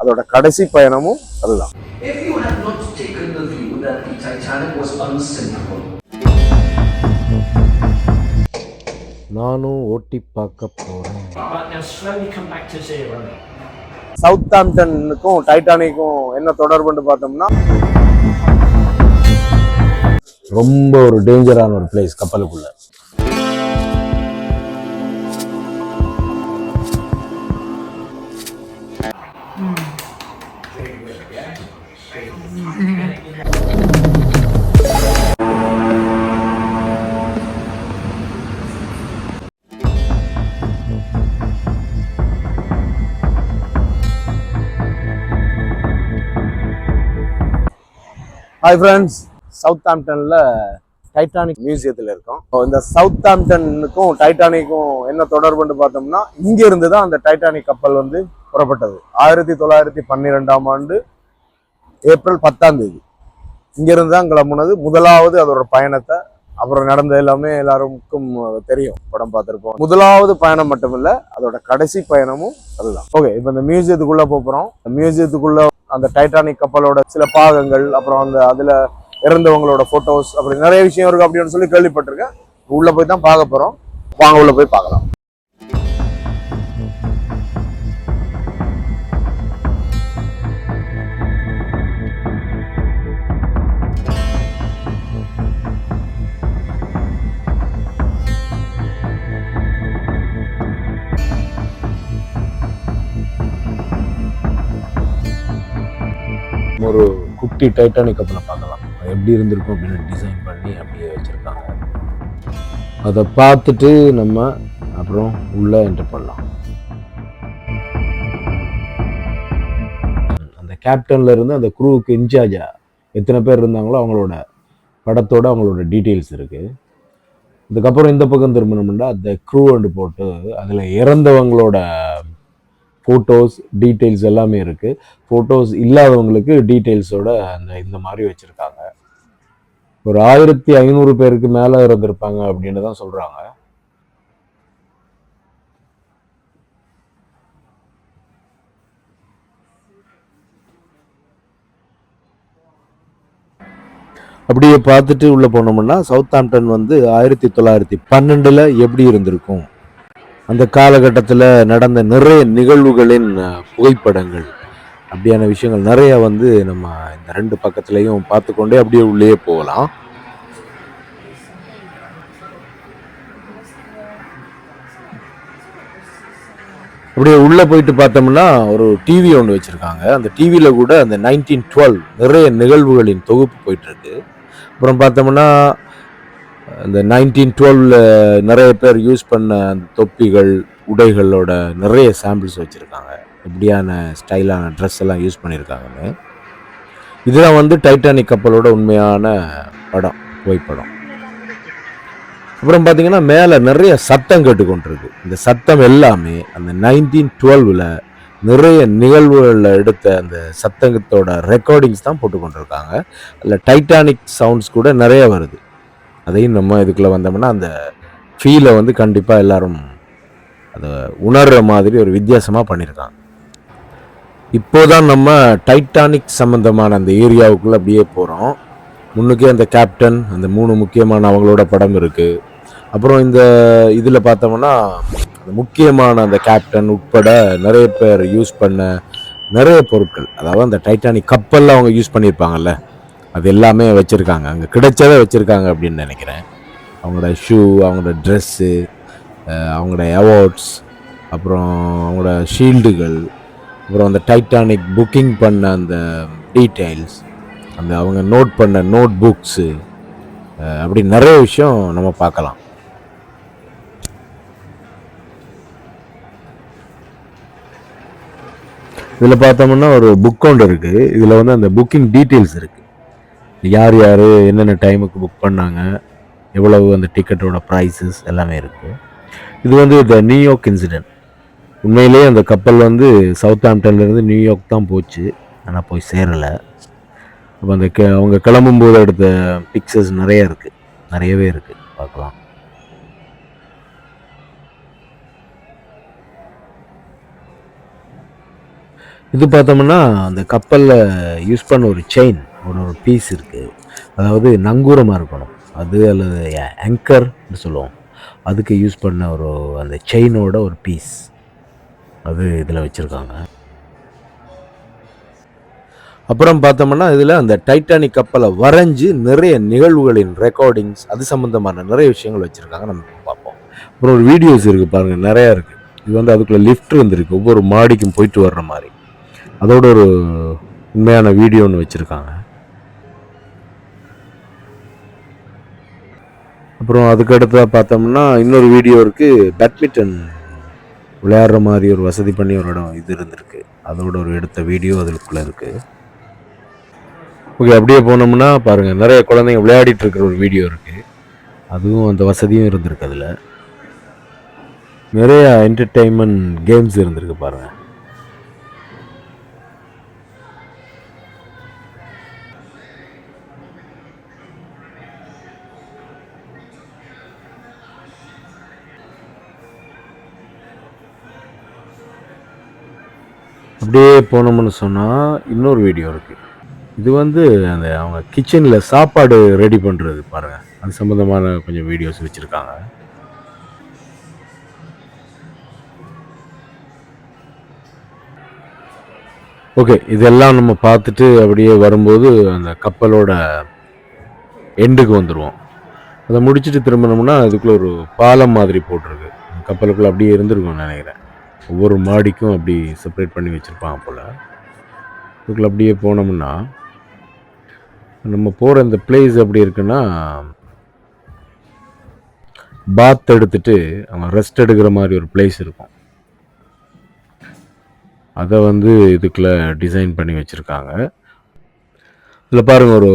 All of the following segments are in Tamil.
அதோட கடைசி பயணமும் அதுதான். If you had not taken the view that the Titanic was unsinkable, நானும் ஓட்டி பார்க்க போகிறேன் Right, now slowly come back to zero. South ஆம்டனுக்கும் டைட்டானிக்கும் என்ன தொடர்புன்னு பார்த்தோம்னா ரொம்ப ஒரு டேஞ்சரான ஒரு பிளேஸ் கப்பலுக்குள்ள. ஹாய் ஃப்ரெண்ட்ஸ் சவுத் ஆம்டனில் டைட்டானிக் மியூசியத்தில் இருக்கோம். இப்போ இந்த சவுத் ஆம்டனுக்கும் டைட்டானிக்கும் என்ன தொடர்புன்னு பார்த்தோம்னா இங்கிருந்து தான் அந்த டைட்டானிக் கப்பல் வந்து புறப்பட்டது. ஆயிரத்தி தொள்ளாயிரத்தி பன்னிரெண்டாம் ஆண்டு ஏப்ரல் பத்தாம் தேதி. இங்கிருந்து தான் கிளம்புனது. முதலாவது அதோட பயணத்தை அப்புறம் நடந்த எல்லாமே எல்லாருக்கும் தெரியும் படம் பார்த்துருப்போம். முதலாவது பயணம் மட்டும் அதோட கடைசி பயணமும் அதுதான். ஓகே இப்போ இந்த மியூசியத்துக்குள்ள போறோம். மியூசியத்துக்குள்ள அந்த டைட்டானிக் கப்பலோட சில பாகங்கள் அப்புறம் அந்த அதுல இறந்தவங்களோட போட்டோஸ் அப்படி நிறைய விஷயம் இருக்கு அப்படின்னு சொல்லி கேள்விப்பட்டிருக்கேன். உள்ள போய் தான் பார்க்க போறோம். வாங்க உள்ள போய் பார்க்கலாம். ஒரு குட்டி டைட்டானிக் கப்பலை பார்க்கலாம். அது எப்படி இருந்திருக்கும் அப்படின்னு டிசைன் பண்ணி அப்படியே வச்சுருக்காங்க. அதை பார்த்துட்டு நம்ம அப்புறம் உள்ளே என்டர் பண்ணலாம். அந்த கேப்டன்ல இருந்து அந்த குரூவுக்கு இன்சார்ஜா எத்தனை பேர் இருந்தாங்களோ அவங்களோட படத்தோட அவங்களோட டீட்டெயில்ஸ் இருக்கு. இதுக்கப்புறம் இந்த பக்கம் திரும்பினோம்னா அந்த க்ரூ அண்டு போட்டு அதில் இறந்தவங்களோட ஃபோட்டோஸ் டீட்டெயில்ஸ் எல்லாமே இருக்குது ஃபோட்டோஸ் இல்லாதவங்களுக்கு டீட்டெயில்ஸோட அந்த இந்த மாதிரி வச்சுருக்காங்க. ஒரு ஆயிரத்தி ஐநூறு பேருக்கு மேலே இருந்திருப்பாங்க அப்படின்னு தான் சொல்கிறாங்க அப்படியே பார்த்துட்டு உள்ளே போனோம்னா சவுத் ஆம்டன் வந்து ஆயிரத்தி தொள்ளாயிரத்தி பன்னெண்டில் எப்படி இருந்திருக்கும்? அந்த காலகட்டத்தில் நடந்த நிறைய நிகழ்வுகளின் புகைப்படங்கள் அப்படியான விஷயங்கள் நிறைய வந்து நம்ம இந்த ரெண்டு பக்கத்துலேயும் பார்த்துக்கொண்டே அப்படியே உள்ளே போகலாம். அப்படியே உள்ளே போயிட்டு பார்த்தோம்னா ஒரு டிவி ஒன்று வச்சுருக்காங்க. அந்த டிவியில் கூட அந்த நைன்டீன் டுவெல் நிறைய நிகழ்வுகளின் தொகுப்பு போயிட்டுருக்கு அப்புறம் பார்த்தோம்னா அந்த நைன்டீன் டுவெல்வில் நிறைய பேர் யூஸ் பண்ண அந்த தொப்பிகள் உடைகளோட நிறைய சாம்பிள்ஸ் வச்சுருக்காங்க. எப்படியான ஸ்டைலான ட்ரெஸ் எல்லாம் யூஸ் பண்ணியிருக்காங்கன்னு இதெல்லாம் வந்து டைட்டானிக் கப்பலோட உண்மையான படம் புகைப்படம். அப்புறம் பார்த்தீங்கன்னா மேலே நிறைய சத்தம் கேட்டுக்கொண்டிருக்கு. இந்த சத்தம் எல்லாமே அந்த நைன்டீன் டுவெல்வில் நிறைய நிகழ்வுகளில் எடுத்த அந்த சத்தங்கத்தோட ரெக்கார்டிங்ஸ் தான் போட்டுக்கொண்டிருக்காங்க. அதில் டைட்டானிக் சவுண்ட்ஸ் கூட நிறைய வருது. அதையும் நம்ம இதுக்குள்ளே வந்தோம்னா அந்த ஃபீலை வந்து கண்டிப்பாக எல்லாரும் அதை உணர்கிற மாதிரி ஒரு வித்தியாசமாக பண்ணியிருக்காங்க இப்போதான் நம்ம டைட்டானிக் சம்மந்தமான அந்த ஏரியாவுக்குள்ளே அப்படியே போகிறோம் முன்னுக்கே அந்த கேப்டன் அந்த மூணு முக்கியமான அவங்களோட படம் இருக்குது அப்புறம் இந்த இதில் பார்த்தோம்னா முக்கியமான அந்த கேப்டன் உட்பட நிறைய பேர் யூஸ் பண்ண நிறைய பொருட்கள். அதாவது அந்த டைட்டானிக் கப்பலில் அவங்க யூஸ் பண்ணியிருப்பாங்கல்ல அது எல்லாமே வச்சுருக்காங்க. அங்கே கிடைச்சதை வச்சுருக்காங்க அப்படின்னு நினைக்கிறேன். அவங்களோட ஷூ அவங்களோட ட்ரெஸ்ஸு அவங்களோட அவார்ட்ஸ் அப்புறம் அவங்களோட ஷீல்டுகள் அப்புறம் அந்த டைட்டானிக் புக்கிங் பண்ண அந்த டீட்டெயில்ஸ் அந்த அவங்க நோட் பண்ண நோட் புக்ஸு அப்படி நிறைய விஷயம் நம்ம பார்க்கலாம். இதில் பார்த்தோம்னா ஒரு புக் கவுண்ட் இருக்குது இதில் வந்து அந்த புக்கிங் டீட்டெயில்ஸ் இருக்குது யார் யார் என்னென்ன டைமுக்கு புக் பண்ணாங்க எவ்வளவு அந்த டிக்கெட்டோட ப்ரைஸஸ் எல்லாமே இருக்குது இது வந்து த நியூயார்க் இன்சிடென்ட் உண்மையிலேயே அந்த கப்பல் வந்து சவுத் ஆம்டன்லேருந்து நியூயார்க் தான் போச்சு. ஆனால் போய் சேரலை. அப்போ அந்த க அவங்க கிளம்பும்போது எடுத்த பிக்சர்ஸ் நிறைய இருக்குது நிறையவே இருக்குது பார்க்கலாம். இது பார்த்தோம்னா அந்த கப்பலில் யூஸ் பண்ண ஒரு செயின் ஒரு ஒரு பீஸ் இருக்குது அதாவது நங்கூரமாக இருக்கணும். அது அல்லது ஆங்கர்னு சொல்லுவோம். அதுக்கு யூஸ் பண்ண ஒரு அந்த செயினோட ஒரு பீஸ் அது இதில் வச்சுருக்காங்க. அப்புறம் பார்த்தோம்னா இதில் அந்த டைட்டானிக் கப்பலை வரைஞ்சி நிறைய நிகழ்வுகளின் ரெக்கார்டிங்ஸ் அது சம்மந்தமான நிறைய விஷயங்கள் வச்சுருக்காங்க. நம்ம பார்ப்போம். அப்புறம் ஒரு வீடியோஸ் இருக்குது பாருங்கள் நிறையா இருக்குது இது வந்து அதுக்குள்ளே லிஃப்ட் இருந்திருக்கு. ஒவ்வொரு மாடிக்கும் போயிட்டு வர்ற மாதிரி. அதோட ஒரு உண்மையான வீடியோ ஒன்று வச்சுருக்காங்க. அப்புறம் அதுக்கு பார்த்தோம்னா இன்னொரு வீடியோ இருக்குது பேட்மிண்டன் விளையாடுற மாதிரி ஒரு வசதி பண்ணி ஒரு இடம் இது இருந்திருக்கு. அதோட ஒரு எடுத்த வீடியோ அதுக்குள்ளே இருக்குது ஓகே அப்படியே போனோம்னா பாருங்கள் நிறைய குழந்தைங்க விளையாடிட்டு இருக்கிற ஒரு வீடியோ இருக்குது அதுவும் அந்த வசதியும் இருந்திருக்கு அதில். நிறையா என்டர்டெயின்மெண்ட் கேம்ஸ் இருந்திருக்கு பாருங்கள் அப்படியே போனோம்னு சொன்னால் இன்னொரு வீடியோ இருக்குது இது வந்து அந்த அவங்க கிச்சனில் சாப்பாடு ரெடி பண்ணுறது பாருங்கள் அது சம்மந்தமான கொஞ்சம் வீடியோஸ் வச்சுருக்காங்க. ஓகே இதெல்லாம் நம்ம பார்த்துட்டு அப்படியே வரும்போது அந்த கப்பலோட எண்டுக்கு வந்துடுவோம் அதை முடிச்சுட்டு திரும்பினோம்னா அதுக்குள்ளே ஒரு பாலம் மாதிரி போட்டிருக்கு. அந்த கப்பலுக்குள்ளே அப்படியே இருந்திருக்கும்னு நினைக்கிறேன். ஒவ்வொரு மாடிக்கும் அப்படி செப்பரேட் பண்ணி வச்சுருப்பான் போல். இதுக்குள்ள அப்படியே போனோம்னா நம்ம போகிற இந்த பிளேஸ் எப்படி இருக்குன்னா பாத் எடுத்துட்டு அவன் ரெஸ்ட் எடுக்கிற மாதிரி ஒரு பிளேஸ் இருக்கும். அதை வந்து இதுக்குள்ள டிசைன் பண்ணி வச்சுருக்காங்க. இதில் பாருங்கள் ஒரு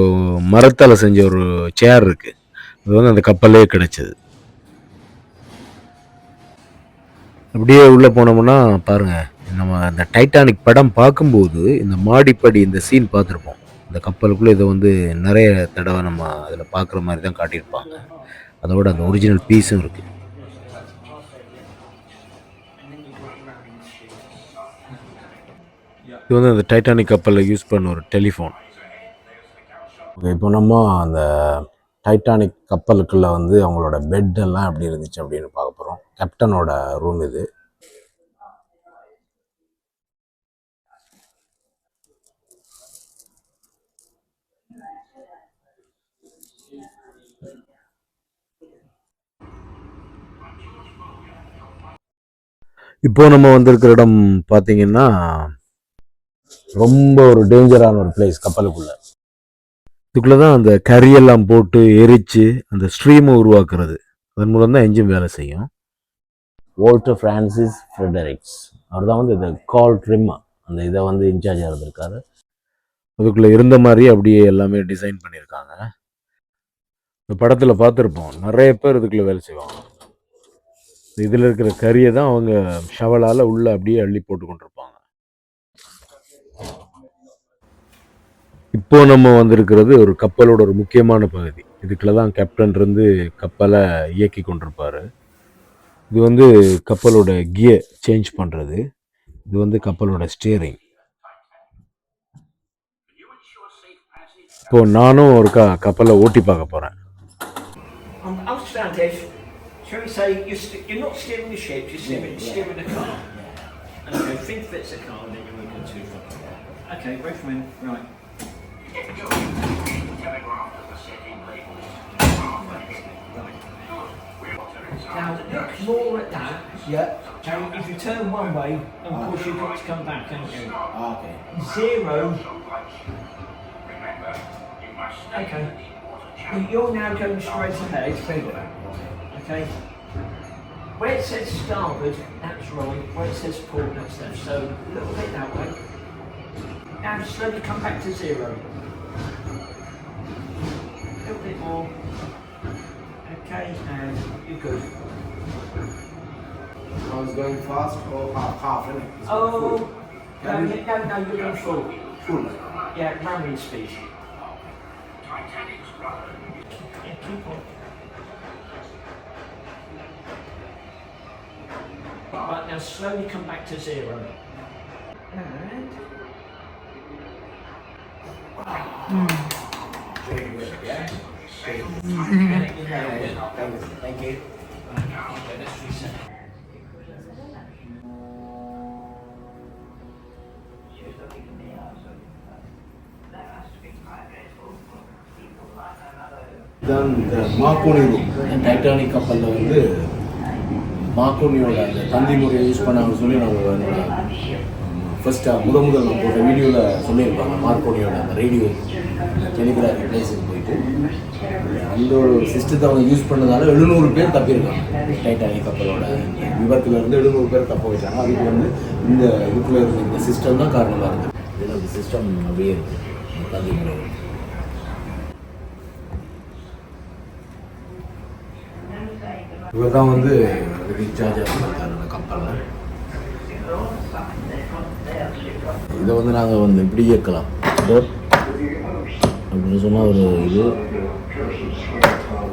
மரத்தால் செஞ்ச ஒரு சேர் இருக்குது அது வந்து அந்த கப்பல்லே கிடைச்சது. அப்படியே உள்ளே போனோம்னா பாருங்கள் நம்ம அந்த டைட்டானிக் படம் பார்க்கும்போது இந்த மாடிப்படி இந்த சீன் பார்த்துருப்போம். இந்த கப்பலுக்குள்ளே இதை வந்து நிறைய தடவை நம்ம அதில் பார்க்குற மாதிரி தான் காட்டியிருப்பாங்க. அதோட அந்த ஒரிஜினல் பீஸும் இருக்குது இது வந்து அந்த டைட்டானிக் கப்பலில் யூஸ் பண்ண ஒரு டெலிஃபோன். இப்போ நம்ம அந்த டைட்டானிக் கப்பலுக்குள்ளே வந்து அவங்களோட பெட் எல்லாம் எப்படி இருந்துச்சு அப்படின்னு பார்க்க போகிறோம் கேப்டனோட ரூம் இது. இப்போ நம்ம வந்திருக்கிற இடம் பார்த்தீங்கன்னா ரொம்ப ஒரு டேஞ்சரான ஒரு பிளேஸ் கப்பலுக்குள்ள. இதுக்குள்ள தான் அந்த கரியெல்லாம் போட்டு எரிச்சு அந்த ஸ்ட்ரீமை உருவாக்குறது. அதன் மூலம் தான் என்ஜின் வேலை செய்யும். வோல்டர் ஃப்ரான்சிஸ் ஃப்ரெடரிக்ஸ் அவர் தான் வந்து இந்த கால் ட்ரிம்மா அந்த இதை வந்து இன்சார்ஜாக இருந்திருக்காரு. அதுக்குள்ளே இருந்த மாதிரி அப்படியே எல்லாமே டிசைன் பண்ணியிருக்காங்க. இந்த படத்தில் பார்த்துருப்போம் நிறைய பேர் இதுக்குள்ளே வேலை செய்வாங்க. இதில் இருக்கிற கறியை தான் அவங்க ஷவலால் உள்ளே அப்படியே அள்ளி போட்டு கொண்டிருப்பாங்க. இப்போ நம்ம வந்திருக்கிறது ஒரு கப்பலோட ஒரு முக்கியமான பகுதி இதுக்குள்ள தான் கேப்டன் இருந்து கப்பலை இயக்கி கொண்டிருப்பாரு இது வந்து கப்பலோட கியர் சேஞ்ச் பண்ணுறது இது வந்து கப்பலோட ஸ்டியரிங் இப்போ நானும் ஒரு க கப்பலை ஓட்டி பார்க்க போகிறேன் I'm, I'm Standish. Shall we say you're, st- you're not steering the ship, you're steering, steering the car. Okay, think fits the car and then you're moving too far. Okay, wait for me. Right. Now look more at that. Yeah. Now if you turn one way, of course you've got to come back, haven't you? Okay. Zero. Okay. Well, You're now going straight ahead. Okay. Where it says starboard, that's right. Where it says port, that's left. So a little bit that way. Now slowly come back to zero. A little bit more. Okay, and you're good. I was going fast or half, half, innit? It's Oh, full. no, Can no, we- no, no, you're going full. Full. Yeah, ramming speed. Yeah, keep on. Right, now slowly come back to zero. And hmm. இதுதான் இந்த டைட்டானிக் கப்பலில் வந்து மாக்கோனியோட அந்த தந்தி முறையை யூஸ் பண்ணாங்கன்னு சொல்லி நம்ம என்னோட ஃபர்ஸ்ட் முத முதல் நான் போட்ட வீடியோவில் சொல்லியிருப்பாங்க மார்க்கோனியோட அந்த ரேடியோ டெலிகிராஃபி பிளேஸ் அந்த ஒரு சிஸ்டத்தை அவங்க யூஸ் பண்ணதால எழுநூறு பேர் தப்பியிருக்காங்க. டைட்டானிக் கப்பலோட விபத்துல இருந்து எழுநூறு பேர் தப்ப வச்சாங்க அதுக்கு வந்து இந்த இதுக்குள்ள இருந்த இந்த சிஸ்டம் தான் காரணமாக இருக்குது இதில் அந்த சிஸ்டம் அப்படியே இருக்கு. இவர் தான் வந்து அதுக்கு இன்சார்ஜாக இருந்திருக்காரு அந்த கப்பலில் இதை வந்து நாங்கள் வந்து இப்படி இயக்கலாம். அப்படின்னு சொன்னால் ஒரு இது.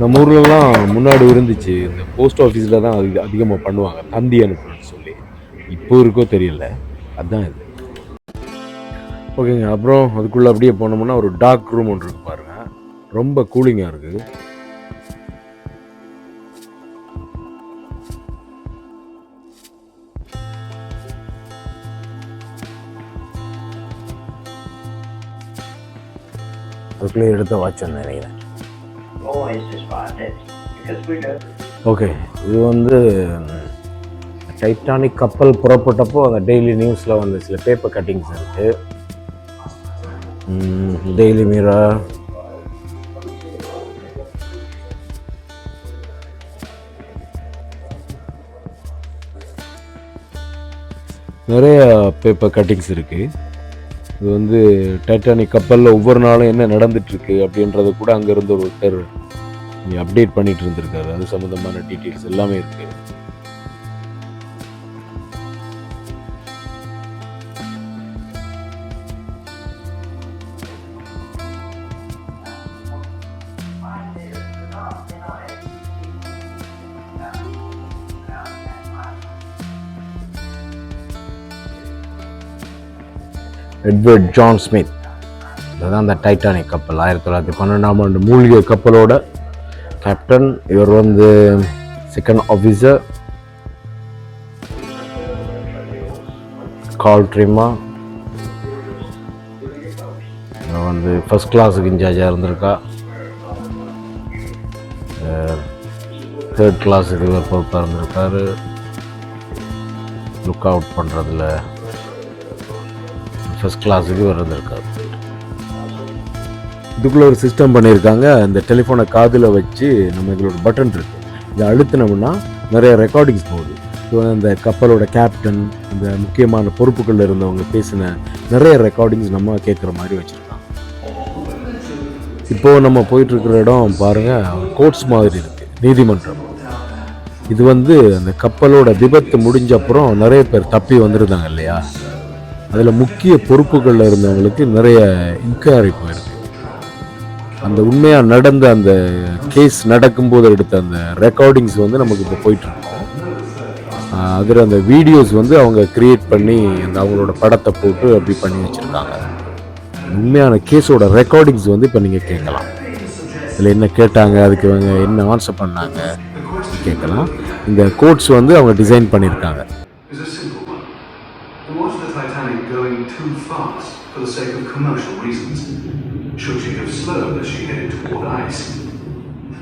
நம்ம ஊர்லலாம் முன்னாடி இருந்துச்சு இந்த போஸ்ட் ஆஃபீஸில் தான் அது அதிகமாக பண்ணுவாங்க தந்தி அனுப்புன்னு சொல்லி. இப்போ இருக்கோ தெரியல அதுதான் இது. ஓகேங்க அப்புறம் அதுக்குள்ளே அப்படியே போனோம்னா ஒரு டார்க் ரூம் ஒன்று இருக்கு பாருங்க. ரொம்ப கூலிங்காக இருக்குது அதுக்குள்ளே எடுத்த வாட்ச் நினைக்கிறேன் ஓகே இது வந்து டைட்டானிக் கப்பல் புறப்பட்டப்போ அந்த டெய்லி நியூஸில் வந்து சில பேப்பர் கட்டிங்ஸ் இருக்குது டெய்லி மீரா நிறைய பேப்பர் கட்டிங்ஸ் இருக்குது இது வந்து டைட்டானிக் கப்பலில் ஒவ்வொரு நாளும் என்ன நடந்துட்டுருக்கு அப்படின்றத கூட அங்கேருந்து ஒருத்தர் அப்டேட் பண்ணிகிட்டு இருந்திருக்காரு. அது சம்மந்தமான டீட்டெயில்ஸ் எல்லாமே இருக்குது எட்வர்ட் ஜான் ஸ்மித். இதுதான் அந்த டைட்டானிக் கப்பல். ஆயிரத்தி தொள்ளாயிரத்தி பன்னெண்டாம் ஆண்டு மூழ்கிய கப்பலோட கேப்டன் இவர் வந்து செகண்ட் ஆஃபீஸர் கால் ட்ரிமா இவர் வந்து ஃபஸ்ட் கிளாஸுக்கு இன்சார்ஜாக இருந்திருக்கா. தேர்ட் கிளாஸுக்கு இவர் பொறுப்பாக இருந்திருக்காரு. லுக் அவுட் பண்ணுறதுல ஃபஸ்ட் கிளாஸுக்கு இவர் இதுக்குள்ளே ஒரு சிஸ்டம் பண்ணியிருக்காங்க. இந்த டெலிஃபோனை காதில் வச்சு நம்ம இதோட பட்டன் இருக்கு. இதை அழுத்தினோம்னா நிறைய ரெக்கார்டிங்ஸ் போகுது. ஸோ அந்த கப்பலோட கேப்டன் இந்த முக்கியமான பொறுப்புகளில் இருந்தவங்க பேசின நிறைய ரெக்கார்டிங்ஸ் நம்ம கேட்குற மாதிரி வச்சுருக்காங்க. இப்போது நம்ம போயிட்டுருக்கிற இடம் பாருங்கள் கோர்ட்ஸ் மாதிரி இருக்குது நீதிமன்றம். இது வந்து அந்த கப்பலோட விபத்து முடிஞ்ச அப்புறம் நிறைய பேர் தப்பி வந்திருந்தாங்க இல்லையா? அதில் முக்கிய பொறுப்புகளில் இருந்தவங்களுக்கு நிறைய இன்கொயரி போயிருக்கு. அந்த உண்மையாக நடந்த அந்த கேஸ் நடக்கும்போது எடுத்த அந்த ரெக்கார்டிங்ஸ் வந்து நமக்கு இப்போ போயிட்டுருக்கோம் அதில் அந்த வீடியோஸ் வந்து அவங்க கிரியேட் பண்ணி அந்த அவங்களோட படத்தை போட்டு அப்படி பண்ணி வச்சுருக்காங்க. உண்மையான கேஸோட ரெக்கார்டிங்ஸ் வந்து இப்போ நீங்கள் கேட்கலாம். இதில் என்ன கேட்டாங்க அதுக்கு இவங்க என்ன ஆன்சர் பண்ணாங்க கேட்கலாம். இந்த கோட்ஸ் வந்து அவங்க டிசைன் பண்ணியிருக்காங்க. Was the Titanic going too fast for the sake of commercial reasons? Should she have slowed as she headed toward ice?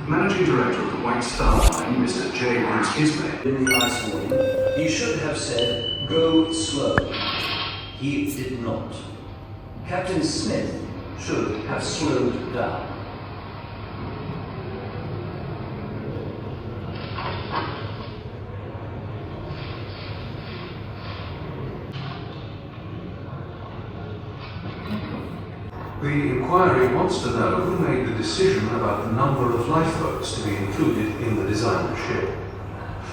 Managing Director of the White Star Line, Mr. J. Bruce Ismay, In the ice warning, he should have said, go slow. He did not. Captain Smith should have slowed down. the inquiry wants to know who made the decision about the number of lifeboats to be included in the design of the ship.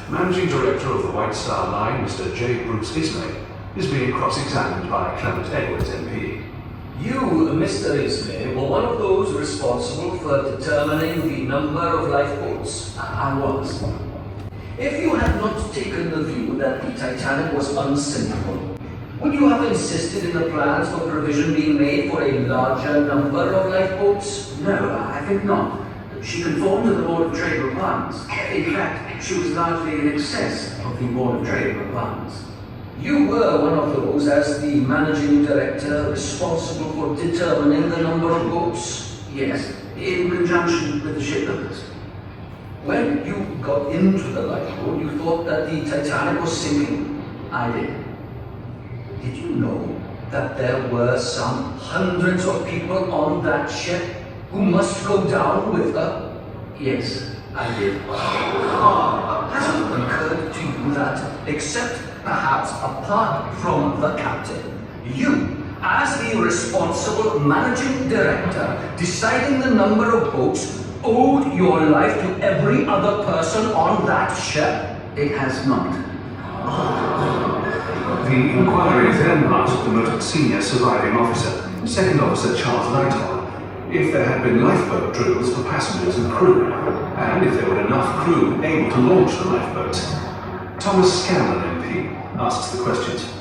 Managing Director of the White Star Line, Mr. J. Bruce Ismay, is being cross-examined by Clement Edwards MP. You, Mr. Ismay, were one of those responsible for determining the number of lifeboats. I was. If you had not taken the view that the Titanic was unsinkable, would you have insisted in the plans for provision being made for a larger number of lifeboats? No, I think not. She conformed to the Board of Trade requirements. In fact, she was largely in excess of the Board of Trade requirements. You were one of those as the managing director responsible for determining the number of boats. Yes, in conjunction with the shipbuilders. When you got into the lifeboat, you thought that the Titanic was sinking. I did. Did you know that there were some hundreds of people on that ship who must go down with her? Yes, I did. Has it occurred to you that, except perhaps apart from the captain, you, as the responsible managing director, deciding the number of boats, owed your life to every other person on that ship? It has not. The inquiry then asked the most senior surviving officer, Second Officer Charles Lightoller, if there had been lifeboat drills for passengers and crew, and if there were enough crew able to launch the lifeboats. Thomas Scanlon MP asks the questions.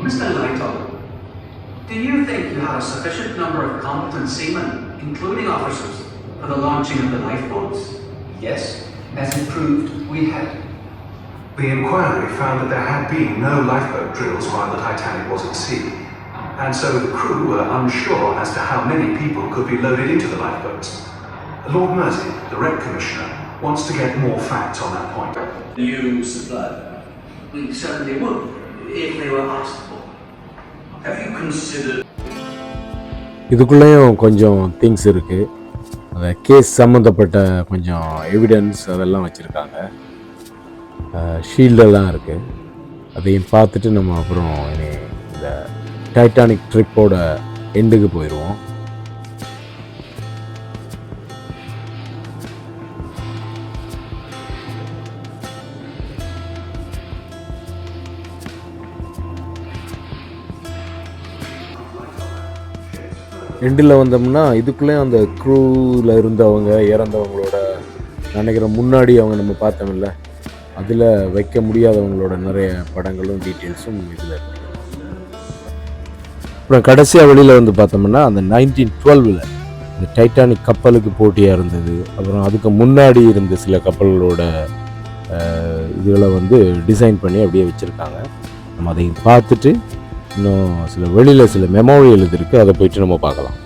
Mr. Lightoller, do you think you have a sufficient number of competent seamen, including officers, for the launching of the lifeboats? Yes, as it proved, we had. The inquiry found that there had been no lifeboat drills while the Titanic was at sea, and so the crew were unsure as to how many people could be loaded into the lifeboats. Lord Mersey, the Wreck Commissioner, wants to get more facts on that point. You supplied them. We certainly would, if they were asked for. Have you considered இதுக்குள்ளேயும் கொஞ்சம் திங்ஸ் இருக்குது அந்த கேஸ் சம்மந்தப்பட்ட கொஞ்சம் எவிடன்ஸ் அதெல்லாம் வச்சுருக்காங்க ஷீல்டெல்லாம் இருக்குது அதையும் பார்த்துட்டு நம்ம அப்புறம் இனி இந்த டைட்டானிக் ட்ரிப்போட எண்டுக்கு போயிடுவோம் எண்டில் வந்தோம்னா இதுக்குள்ளேயும் அந்த க்ரூவில் இருந்தவங்க இறந்தவங்களோட நினைக்கிற முன்னாடி அவங்க நம்ம பார்த்தோம்ல. அதில் வைக்க முடியாதவங்களோட நிறைய படங்களும் டீட்டெயில்ஸும் இதில் அப்புறம் கடைசியாக வெளியில் வந்து பார்த்தோம்னா அந்த நைன்டீன் டுவெல்வில் இந்த டைட்டானிக் கப்பலுக்கு போட்டியாக இருந்தது. அப்புறம் அதுக்கு முன்னாடி இருந்த சில கப்பல்களோட இதுகளை வந்து டிசைன் பண்ணி அப்படியே வச்சுருக்காங்க. நம்ம அதை பார்த்துட்டு இன்னும் சில வெளியில் சில மெமோரியல் இது இருக்குது அதை போயிட்டு நம்ம பார்க்கலாம்.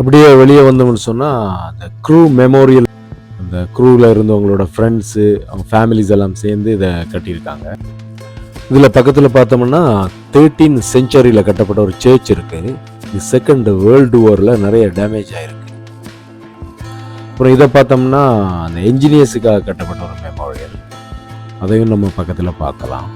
அப்படியே வெளியே வந்தோம்னு சொன்னால் அந்த க்ரூ மெமோரியல் அந்த க்ரூவில் இருந்தவங்களோட ஃப்ரெண்ட்ஸு அவங்க ஃபேமிலிஸ் எல்லாம் சேர்ந்து இதை கட்டியிருக்காங்க. இதில் பக்கத்தில் பார்த்தோம்னா தேர்ட்டீன் செஞ்சுரியில் கட்டப்பட்ட ஒரு சேர்ச் இருக்குது இது செகண்ட் வேர்ல்டு வாரில் நிறைய டேமேஜ் ஆகிருக்கு அப்புறம் இதை பார்த்தோம்னா அந்த என்ஜினியர்ஸுக்காக கட்டப்பட்ட ஒரு மெமோரியல் அதையும் நம்ம பக்கத்தில் பார்க்கலாம்.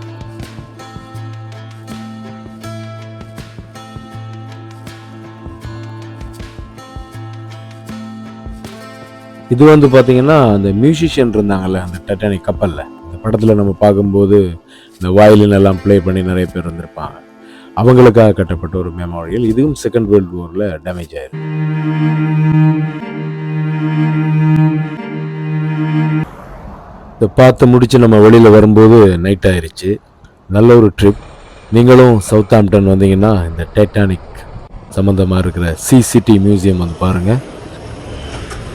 இது வந்து பார்த்தீங்கன்னா அந்த மியூசிஷியன் இருந்தாங்கல்ல அந்த டைட்டானிக் கப்பலில் இந்த படத்தில் நம்ம பார்க்கும்போது இந்த வயலின் எல்லாம் ப்ளே பண்ணி நிறைய பேர் வந்திருப்பாங்க. அவங்களுக்காக கட்டப்பட்ட ஒரு மெமோரியல் இதுவும் செகண்ட் வேர்ல்டு வாரில் டேமேஜ் ஆயிருக்கு. இதை பார்த்து முடித்து நம்ம வெளியில் வரும்போது நைட் ஆயிடுச்சு நல்ல ஒரு ட்ரிப் நீங்களும் சவுத் ஆம்டன் வந்தீங்கன்னா இந்த டைட்டானிக் சம்மந்தமாக இருக்கிற சிசிடி மியூசியம் வந்து பாருங்கள்